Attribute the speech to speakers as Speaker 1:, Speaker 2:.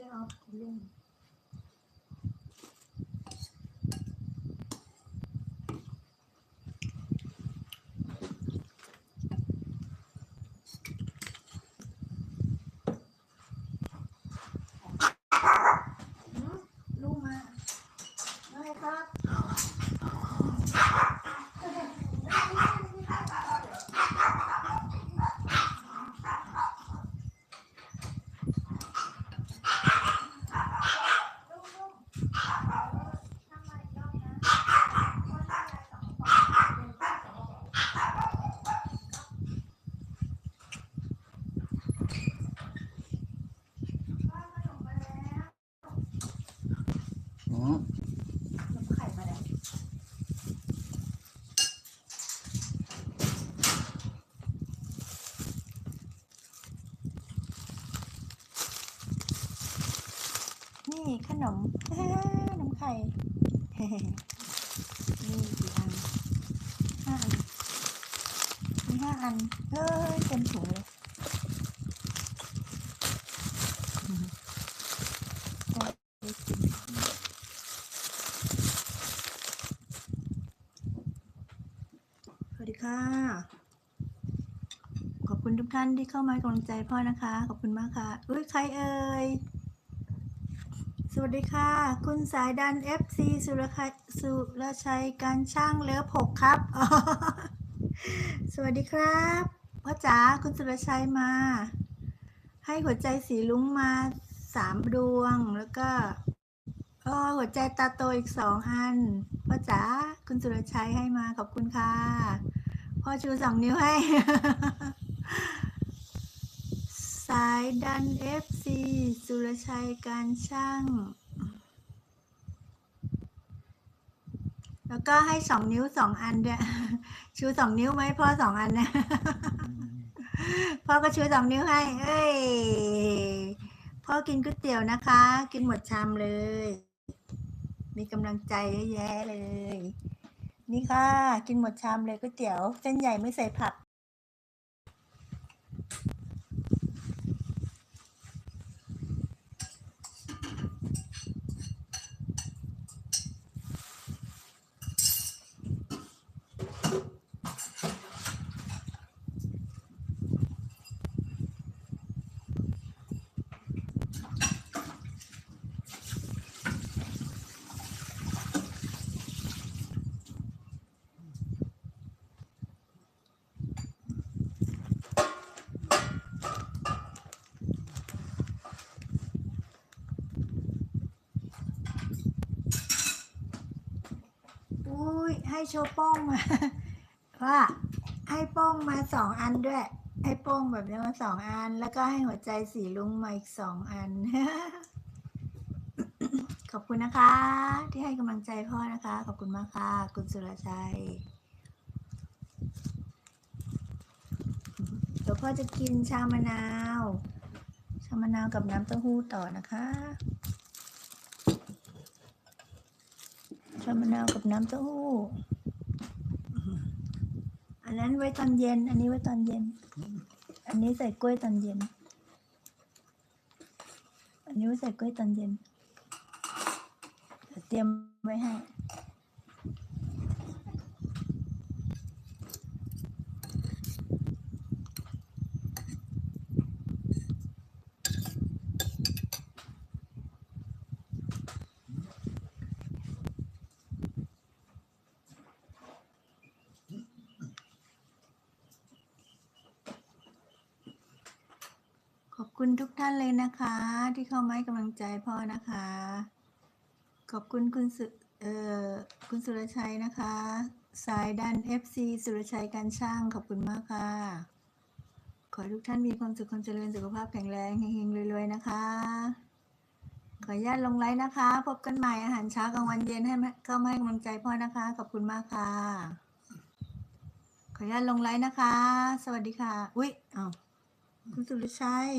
Speaker 1: อ๋อไม่ใช่ออฟคุณลุง ลูกมาอะไรครับ
Speaker 2: อืม
Speaker 1: น้ำไข่มาแล้ว นี่ ขนมน้ำไข่ นี่กี่อันห้าอันมีห้าอันเฮ้ยเต็มถุงเลยสวัสดีค่ะ ขอบคุณทุกท่านที่เข้ามาให้กำลังใจพ่อนะคะ ขอบคุณมากค่ะ อุ้ยใครเอ่ย สวัสดีค่ะ คุณสายดัน FC สุรชัยสุรชัยการช่างเลือผกครับ สวัสดีครับพ่อจ๋าคุณสุรชัยมา ให้หัวใจสีลุ้งมาสามดวงแล้วก็อ๋อหัวใจตาโตอีกสองอันพ่อจ๋าคุณสุรชัยให้มาขอบคุณค่ะพ่อชูสองนิ้วให้ายดัน FC สุรชัยการช่าง แล้วก็ให้สองนิ้วสองอันด้วยชูสองนิ้วไหมพ่อสองอันนะพ่อก็ชูสองนิ้วให้ เอ้ย พ่อกินก๋วยเตี๋ยวนะคะ กินหมดชามเลย มีกำลังใจเยอะแยะเลย นี่ค่ะ กินหมดชามเลยก๋วยเตี๋ยว เส้นใหญ่ไม่ใส่ผัก อุ้ ยให้โชว์โป้งมา ว่าให้โป้งมาสองอันด้วย ให้โป้งแบบนี้มาสองอัน แล้วก็ให้หัวใจสีลุงมาอีกสองอัน ขอบคุณนะคะ ที่ให้กำลังใจพ่อนะคะ ขอบคุณมากค่ะ คุณสุรชัยเดี๋ยวพ่อจะกินชามะนาว ชามะนาวกับน้ำเต้าหู้ต่อนะคะ ชามะนาวกับน้ำเต้าหู้ อันนั้นไว้ตอนเย็น อันนี้ไว้ตอนเย็น อันนี้ใส่กล้วยตอนเย็น อันนี้ไว้ใส่กล้วยตอนเย็น เตรียมไว้ให้ คุณทุกท่านเลยนะคะ ที่เข้ามาให้กำลังใจพ่อนะคะ ขอบคุณคุณสุเอ่อคุณสุรชัยนะคะ สายดัน FC สุรชัยการช่างขอบคุณมากค่ะ ขอให้ทุกท่านมีความสุขความเจริญสุขภาพแข็งแรงเฮงๆรวยๆนะคะ ขออนุญาตลงไลน์นะคะ พบกันใหม่อาหารเช้ากลางวันเย็นให้เข้ามาให้กำลังใจพ่อนะคะ ขอบคุณมากค่ะ ขออนุญาตลงไลน์นะคะ สวัสดีค่ะ อุ๊ยอ้าวคุณสุรชัย